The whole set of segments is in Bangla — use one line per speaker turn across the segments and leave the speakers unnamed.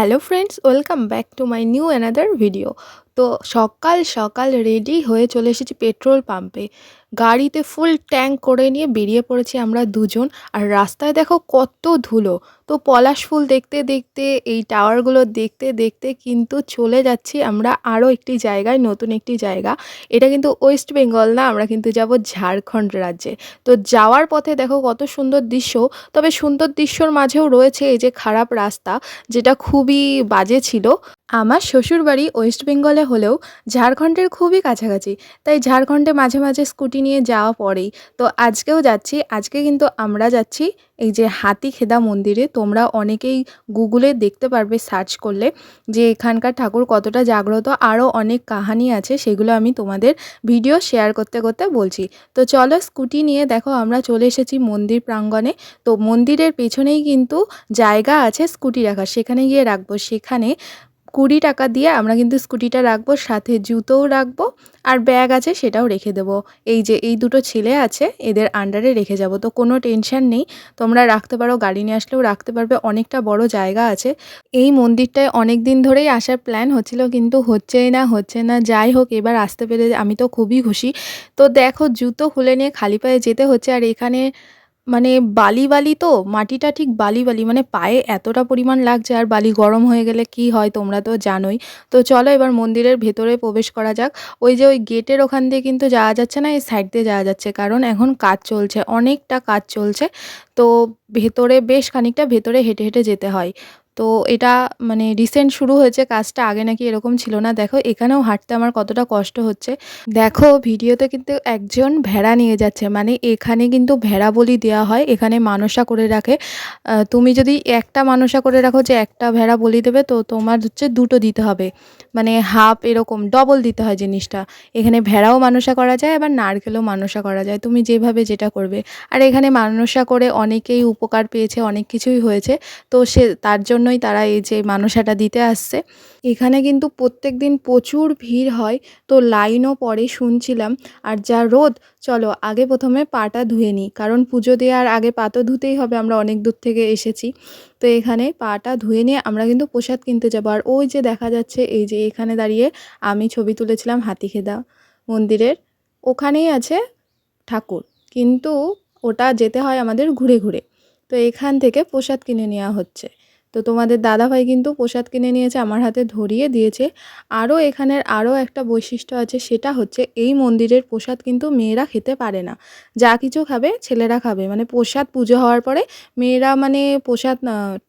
hello friends welcome back to my new another video তো সকাল সকাল রেডি হয়ে চলে এসেছি পেট্রোল পাম্পে গাড়িতে ফুল ট্যাঙ্ক করে নিয়ে বেরিয়ে পড়েছি আমরা দুজন। আর রাস্তায় দেখো কত ধুলো। তো পলাশ ফুল দেখতে দেখতে, এই টাওয়ারগুলো দেখতে দেখতে কিন্তু চলে যাচ্ছি আমরা আরও একটি জায়গায়, নতুন একটি জায়গা। এটা কিন্তু ওয়েস্ট বেঙ্গল না, আমরা কিন্তু যাব ঝাড়খণ্ড রাজ্যে। তো যাওয়ার পথে দেখো কত সুন্দর দৃশ্য। তবে সুন্দর দৃশ্যর মাঝেও রয়েছে এই যে খারাপ রাস্তা, যেটা খুবই বাজে ছিল। আমার শ্বশুরবাড়ি ওয়েস্ট বেঙ্গলে হলেও ঝাড়খণ্ডের খুবই কাছাকাছি, তাই ঝাড়খণ্ডে মাঝে মাঝে স্কুটি নিয়ে যাওয়া পড়েই। তো আজকেও যাচ্ছি, আজকে কিন্তু আমরা যাচ্ছি এই যে হাতিখেদা মন্দিরে, তোমরা অনেকেই গুগলে দেখতে পারবে, সার্চ করলে, যে এখানকার ঠাকুর কতটা জাগ্রত, আরও অনেক কাহানি আছে, সেগুলো আমি তোমাদের ভিডিও শেয়ার করতে করতে বলছি। তো চলো স্কুটি নিয়ে দেখো, আমরা চলে এসেছি মন্দির প্রাঙ্গণে। তো মন্দিরের পেছনেই কিন্তু জায়গা আছে স্কুটি রাখার, সেখানে গিয়ে রাখব। সেখানে কুড়ি টাকা দিয়ে আমরা কিন্তু স্কুটিটা রাখব, সাথে জুতোও রাখব আর ব্যাগ আছে সেটাও রেখে দেবো। এই যে এই দুটো ছেলে আছে, এদের আন্ডারে রেখে যাব। তো কোনো টেনশন নেই, তোমরা রাখতে পারো, গাড়ি নিয়ে আসলেও রাখতে পারবে, অনেকটা বড় জায়গা আছে। এই মন্দিরটায় অনেক দিন ধরেই আসার প্ল্যান হচ্ছিল, কিন্তু হচ্ছেই না, হচ্ছে না। যাই হোক, এবার আসতে পেরে আমি তো খুবই খুশি। তো দেখো, জুতো খুলে নিয়ে খালি পায়ে যেতে হচ্ছে, আর এখানে মানে বালি বালি তো, মাটিটা ঠিক বালি বালি মানে পায়ে এতটা পরিমাণ লাগছে আর বালি গরম হয়ে গেলে কি হয় তোমরা তো জানোই। তো চলো এবার মন্দিরের ভেতরে প্রবেশ করা যাক। ওই যে ওই গেটের ওখান দিয়ে কিন্তু যাওয়া যাচ্ছে না, এই সাইড দিয়ে যাওয়া যাচ্ছে, কারণ এখন কাজ চলছে, অনেকটা কাজ চলছে। তো ভেতরে বেশ খানিকটা ভেতরে হেঁটে হেঁটে যেতে হয়। তো এটা মানে রিসেন্ট শুরু হয়েছে, কাজটা আগে নাকি এরকম ছিল না। দেখো, এখানেও হাঁটতে আমার কতটা কষ্ট হচ্ছে। দেখো, ভিডিওতে কিন্তু একজন ভেড়া নিয়ে যাচ্ছে। মানে এখানে কিন্তু ভেড়া বলি দেওয়া হয়, এখানে মানসা করে রাখে। তুমি যদি একটা মানসা করে রাখো যে একটা ভেড়া বলি দেবে, তো তোমার হচ্ছে দুটো দিতে হবে। মানে হাফ এরকম ডবল দিতে হয় জিনিসটা। এখানে ভেড়াও মানসা করা যায়, আবার নারকেলও মানসা করা যায়। তুমি যেভাবে যেটা করবে। আর এখানে মানসা করে অনেকেই উপকার পেয়েছে, অনেক কিছুই হয়েছে। তো সে, তার জন্যই তারা এই যে মানসাটা দিতে আসছে। এখানে কিন্তু প্রত্যেক দিন প্রচুর ভিড় হয়। তো লাইনও পড়ে শুনছিলাম। আর যা রোদ, চলো আগে প্রথমে পাটা ধুয়ে নিই। কারণ পুজো দেওয়ার আগে পা তো ধুতেই হবে, আমরা অনেক দূর থেকে এসেছি। তো এখানে পাটা ধুয়ে নিয়ে আমরা কিন্তু প্রসাদ কিনতে যাব। আর ওই যে দেখা যাচ্ছে, এই যে এখানে দাঁড়িয়ে আমি ছবি তুলেছিলাম হাতিখেদা মন্দিরের। ওখানেই আছে ঠাকুর। কিন্তু ওটা যেতে হয় আমাদের ঘুরে ঘুরে। তো এখান থেকে প্রসাদ কিনে নেওয়া হচ্ছে। তো তোমাদের দাদাভাই কিন্তু প্রসাদ কিনে নিয়েছে, আমার হাতে ধরিয়ে দিয়েছে। আরও এখানের আরও একটা বৈশিষ্ট্য আছে, সেটা হচ্ছে এই মন্দিরের প্রসাদ কিন্তু মেয়েরা খেতে পারে না। যা কিছু খাবে ছেলেরা খাবে। মানে প্রসাদ পুজো হওয়ার পরে মেয়েরা মানে প্রসাদ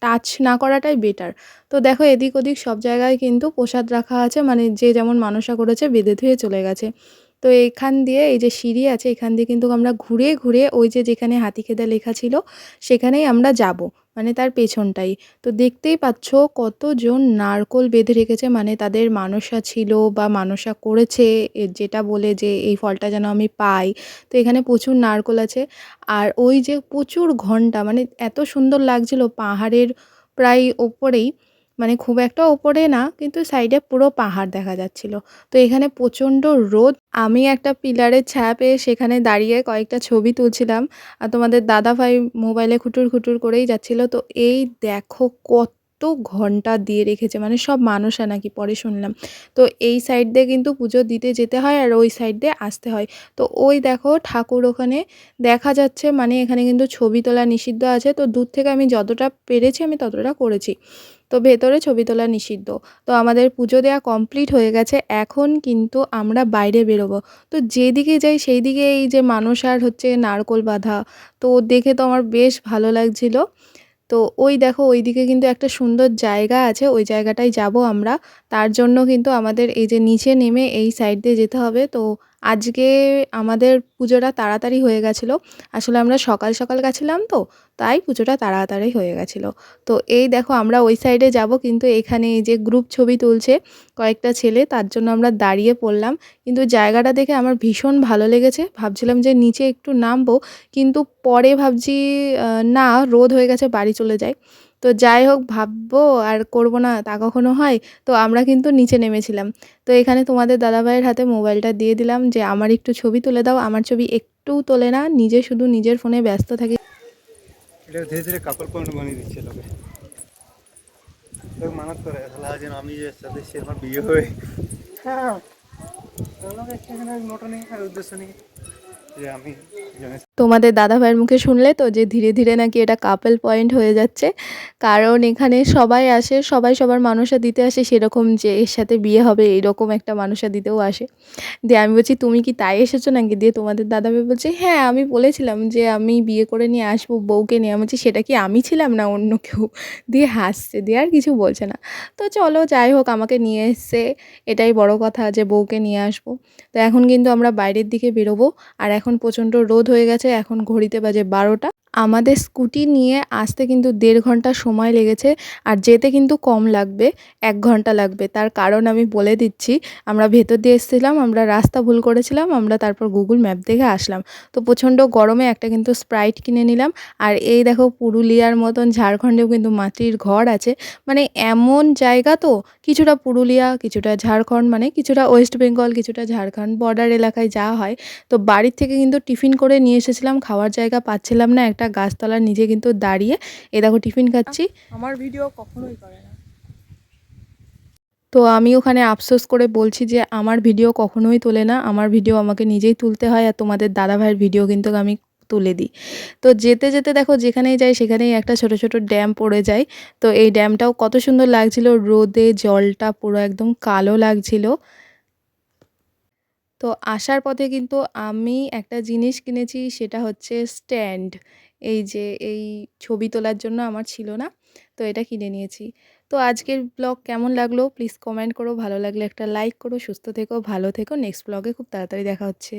টাচ না করাটাই বেটার তো দেখো এদিক ওদিক সব জায়গায় কিন্তু প্রসাদ রাখা আছে মানে যে যেমন মানসা করেছে, বেঁধে ধুয়ে চলে গেছে। তো এখান দিয়ে এই যে সিঁড়ি আছে, এখান দিয়ে কিন্তু আমরা ঘুরে ঘুরে ওই যে যেখানে হাতিখেদা লেখা ছিল, সেখানেই আমরা যাব মানে তার পেছনটাই। তো দেখতেই পাচ্ছ কতজন নারকোল বেঁধে রেখেছে মানে তাদের মানসা ছিল বা মানসা করেছে যেটা বলে যে এই ফলটা যেন আমি পাই। তো এখানে প্রচুর নারকোল আছে, আর ওই যে প্রচুর ঘণ্টা মানে এত সুন্দর লাগছিল পাহাড়ের প্রায় ওপরেই মানে খুব একটা ওপরে না, কিন্তু সাইডে পুরো পাহাড় দেখা যাচ্ছিল। তো এখানে প্রচণ্ড রোদ। আমি একটা পিলারের ছায়া পেয়ে সেখানে দাঁড়িয়ে কয়েকটা ছবি তুলছিলাম। আর তোমাদের দাদাভাই মোবাইলে খুটুর খুটুর করেই যাচ্ছিল। তো এই দেখো কত ঘণ্টা দিয়ে রেখেছে মানে সব মানুষা নাকি পরে শুনলাম। তো এই সাইড দিয়ে কিন্তু পুজো দিতে যেতে হয় আর ওই সাইড দিয়ে আসতে হয়। তো ওই দেখো ঠাকুর ওখানে দেখা যাচ্ছে মানে এখানে কিন্তু ছবি তোলা নিষিদ্ধ আছে। তো দূর থেকে আমি যতটা পেরেছি আমি ততটা করেছি। তো ভেতরে ছবি তোলা নিষিদ্ধ। তো আমাদের পুজো দেওয়া কমপ্লিট হয়ে গেছে। এখন কিন্তু আমরা বাইরে বেরোবো। তো যেদিকে যাই সেই দিকে এই যে মানুষ আর হচ্ছে নারকোল বাঁধা, তো দেখে তো আমার বেশ ভালো লাগছিল। তো ওই দেখো ওই দিকে কিন্তু একটা সুন্দর জায়গা আছে, ওই জায়গাটায় যাব আমরা। তার জন্য কিন্তু আমাদের এই যে নিচে নেমে এই সাইড দিয়ে যেতে হবে। তো আজকে আমাদের পুজোটা তাড়াতাড়ি হয়ে গেছিল। আসলে আমরা সকাল সকাল গেছিলাম তো তাই পুজোটা তাড়াতাড়ি হয়ে গেছিল। তো এই দেখো আমরা ওই সাইডে যাব, কিন্তু এখানে এই যে গ্রুপ ছবি তুলছে কয়েকটা ছেলে, তার জন্য আমরা দাঁড়িয়ে পড়লাম। কিন্তু জায়গাটা দেখে আমার ভীষণ ভালো লেগেছে। ভাবছিলাম যে নিচে একটু নামবো, কিন্তু পরে ভাবছি না, রোদ হয়ে গেছে, বাড়ি চলে যাই। তো যাই হোক, ভাববো আর করব না, তা কখনো হয়? তো আমরা কিন্তু নিচে নেমেছিলাম। তো এখানে তোমাদের দাদাভাইয়ের হাতে মোবাইলটা দিয়ে দিলাম যে, আমার একটু ছবি তুলে দাও, আমার ছবি একটুও তোলে না, নিজে শুধু নিজের ফোনে ব্যস্ত থাকে।
এটা ধীরে ধীরে কাপড় পয়েন্ট বানিয়ে দিচ্ছে লোকে। লোক মানত করে, তাহলে আজ আমি যে সাথে সে আমার বিয়ে হয়ে। হ্যাঁ। লোকে সেখানে নেই আর উদ্দেশ্য নেই যে আমি
তোমাদের দাদাভাইয়ের মুখে শুনলে তো যে ধীরে ধীরে নাকি এটা কাপল পয়েন্ট হয়ে যাচ্ছে। কারণ এখানে সবাই আসে, সবাই সবার মানুষা দিতে আসে, সেরকম যে এর সাথে বিয়ে হবে এইরকম একটা মানুষা দিতেও আসে। দিয়ে আমি বলছি, তুমি কি তাই এসেছ নাকি? দিয়ে তোমাদের দাদাভাই বলছে হ্যাঁ আমি বলেছিলাম যে আমি বিয়ে করে নিয়ে আসব বউকে নিয়ে। আমি বলছি, সেটা কি আমি ছিলাম না অন্য কেউ? দিয়ে হাসছে, দিয়ে আর কিছু বলছে না। তো চলো যাই হোক, আমাকে নিয়ে এসছে। এটাই বড় কথা যে বউকে নিয়ে আসব। তো এখন কিন্তু আমরা বাইরের দিকে বেরোবো। আর এখন প্রচণ্ড রোদ হয়ে গেছে এখন ঘড়িতে বাজে বারোটা। আমাদের স্কুটি নিয়ে আসতে কিন্তু দেড় ঘণ্টা সময় লেগেছে আর যেতে কিন্তু কম লাগবে, এক ঘণ্টা লাগবে। তার কারণ আমি বলে দিচ্ছি, আমরা ভেতর দিয়ে এসেছিলাম, আমরা রাস্তা ভুল করেছিলাম, আমরা তারপর গুগল ম্যাপ দেখে আসলাম। তো প্রচণ্ড গরমে একটা কিন্তু স্প্রাইট কিনে নিলাম। আর এই দেখো পুরুলিয়ার মতন ঝাড়খণ্ডেও কিন্তু মাটির ঘর আছে। মানে এমন জায়গা তো, কিছুটা পুরুলিয়া, কিছুটা ঝাড়খণ্ড মানে কিছুটা ওয়েস্ট বেঙ্গল কিছুটা ঝাড়খণ্ড বর্ডার এলাকায় যাওয়া হয়। তো বাড়ির থেকে কিন্তু টিফিন করে নিয়ে এসেছিলাম, খাওয়ার জায়গা পাচ্ছিলাম না, একটা গাছতলার নিচে কিন্তু দাঁড়িয়ে এ দেখো টিফিন খাচ্ছি।
আমার ভিডিও কখনোই করে না।
তো আমি ওখানে আফসোস করে বলছি যে আমার ভিডিও কখনোই তোলে না আমার ভিডিও আমাকে নিজেই তুলতে হয় আর তোমাদের দাদাভাইয়ের ভিডিও কিন্তু আমি তুলে দিই। তো যেতে যেতে দেখো যেখানেই যাই সেখানেই একটা ছোট ছোট ড্যাম পড়ে যায়। তো এই ড্যামটাও কত সুন্দর লাগছিল রোদে জলটা পুরো একদম কালো লাগছিল। তো আসার পথে কিন্তু আমি একটা জিনিস কিনেছি, সেটা হচ্ছে স্ট্যান্ড। এই যে, এই ছবি তোলার জন্য আমার ছিল না, তো এটা কিনে নিয়েছি। তো আজকের ব্লগ কেমন লাগল? প্লিজ কমেন্ট করো, ভালো লাগলে একটা লাইক করো, সুস্থ থেকো, ভালো থেকো। নেক্সট ব্লগে খুব তাড়াতাড়ি দেখা হচ্ছে।